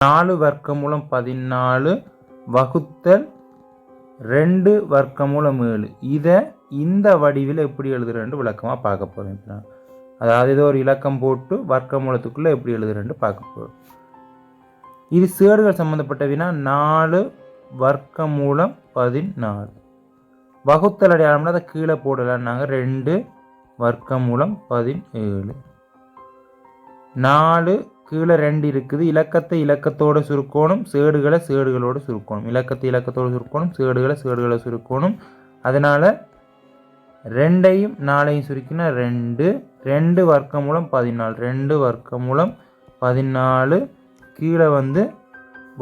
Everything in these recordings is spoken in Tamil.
நாலு வர்க்கமூலம் பதினாலு வகுத்தல் ரெண்டு வர்க்கமூலம் ஏழு. இதை இந்த வடிவில் எப்படி எழுதுறேன்னு விளக்கமாக பார்க்க போகிறோம் இப்போ நான். அதாவது ஏதோ ஒரு இலக்கம் போட்டு வர்க்கமூலத்துக்குள்ளே எப்படி எழுதுறேன்னு பார்க்க போகிறோம் இது சேடுகள் சம்மந்தப்பட்ட வினா நாலு வர்க்கமூலம் பதினாலு. வகுத்தல் அடையாளம்னா அதை கீழே போடலான்னாங்க. ரெண்டு வர்க்கமூலம் பதினேழு. நாலு கீழே ரெண்டு இருக்குது. இலக்கத்தை இலக்கத்தோட சுருக்கணும் சேடுகளை சேடுகளோட சுருக்கணும். இலக்கத்தை இலக்கத்தோட சுருக்கணும் சேடுகளை சேடுகளை சுருக்கணும். அதனால் ரெண்டையும் நாலையும் சுருக்கினா ரெண்டு. ரெண்டு வர்க்கம் மூலம் பதினாலு. ரெண்டு வர்க்கம் மூலம் பதினாலு. கீழே வந்து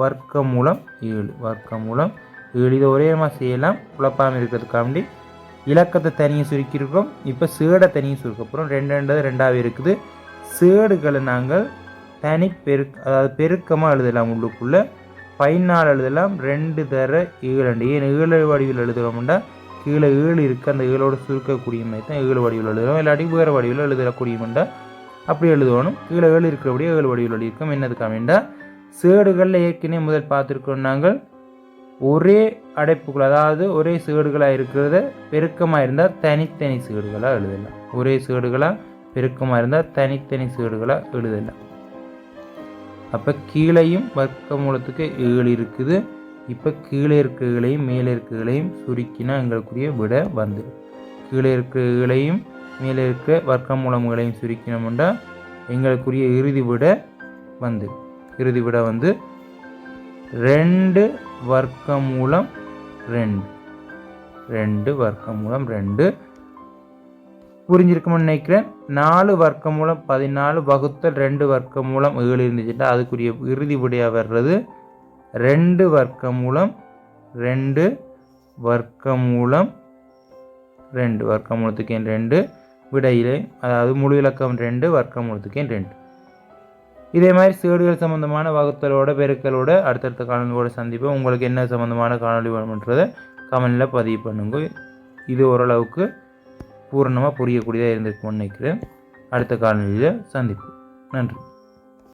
வர்க்கம் மூலம் ஏழு. வர்க்கம் மூலம் ஏழு. இதை ஒரே மாதிரி செய்யலாம். குழப்பாமல் இருக்கிறதுக்காண்டி இலக்கத்தை தனியாக சுருக்கியிருக்கோம். இப்போ சேடை தனியாக சுருக்க போகிறோம் ரெண்டு ரெண்டு ரெண்டாவே இருக்குது. சேடுகளை நாங்கள் தனி பெருக் அதாவது பெருக்கமாக எழுதலாம் உள்ளுக்குள்ளே. பைனால் எழுதலாம் ரெண்டு தர ஏழு. ஏன் ஈழ வடிவில் எழுதுகிறோம்னா கீழே ஈழ இருக்குது அந்த ஈழோட சுருக்கக்கூடிய மாதிரி தான் ஈழ வடிவில் எழுதுகிறோம் இல்லாட்டி வேறு வடிவில் எழுதக்கூடியமெண்டா? அப்படி எழுதணும். கீழே ஏழு இருக்கிறபடியே ஏழு வடிவில் எழுதியிருக்கோம். என்னதுக்காக வேண்டாம் சேடுகளில் ஏற்கனவே முதல் பார்த்துருக்கோம் நாங்கள். ஒரே அடைப்புகள் அதாவது ஒரே சேடுகளாக இருக்கிறத பெருக்கமாக இருந்தால் தனித்தனி சேடுகளாக எழுதலாம். ஒரே சேடுகளாக பெருக்கமாக இருந்தால் தனித்தனி சேடுகளாக எழுதலாம். அப்போ கீழேயும் வர்க்க மூலத்துக்கு ஏழு இருக்குது. இப்போ கீழே இருக்கிறகளையும் மேலே இருக்கிறகளையும் சுருக்கினா எங்களுக்குரிய விட வந்துடும். கீழே இருக்கிறகளையும் மேலே இருக்க வர்க்க மூலங்களையும் சுருக்கினோம்னா எங்களுக்குரிய இறுதி விட வந்து. இறுதி விட வந்து ரெண்டு வர்க்க மூலம் ரெண்டு. ரெண்டு வர்க்க மூலம் ரெண்டு புரிஞ்சிருக்கும்னு நினைக்கிறேன். நாலு வர்க்க மூலம் பதினாலு வகுத்தல் ரெண்டு வர்க்க மூலம் ஏழு இருந்துச்சுட்டா அதுக்குரிய இறுதி விடையாக வர்றது ரெண்டு வர்க்க மூலம் ரெண்டு வர்க்க மூலம் ரெண்டு. வர்க்க மூலத்துக்கு ரெண்டு விடையிலே அதாவது முழு இலக்கம் ரெண்டு வர்க்க மூலத்துக்கு ரெண்டு. இதே மாதிரி சேடுகள் சம்மந்தமான வகுத்தலோட பெருக்களோட அடுத்தடுத்த காணொலியோட சந்திப்போம். உங்களுக்கு என்ன சம்மந்தமான காணொலி வேணுன்றதை கமெண்டில் பதிவு பண்ணுங்க. இது ஓரளவுக்கு பூரணமாக புரியக்கூடியதாக இருந்திருக்கும்னு நினைக்கிறேன். அடுத்த காலநிலையில் சந்திப்பு நன்றி.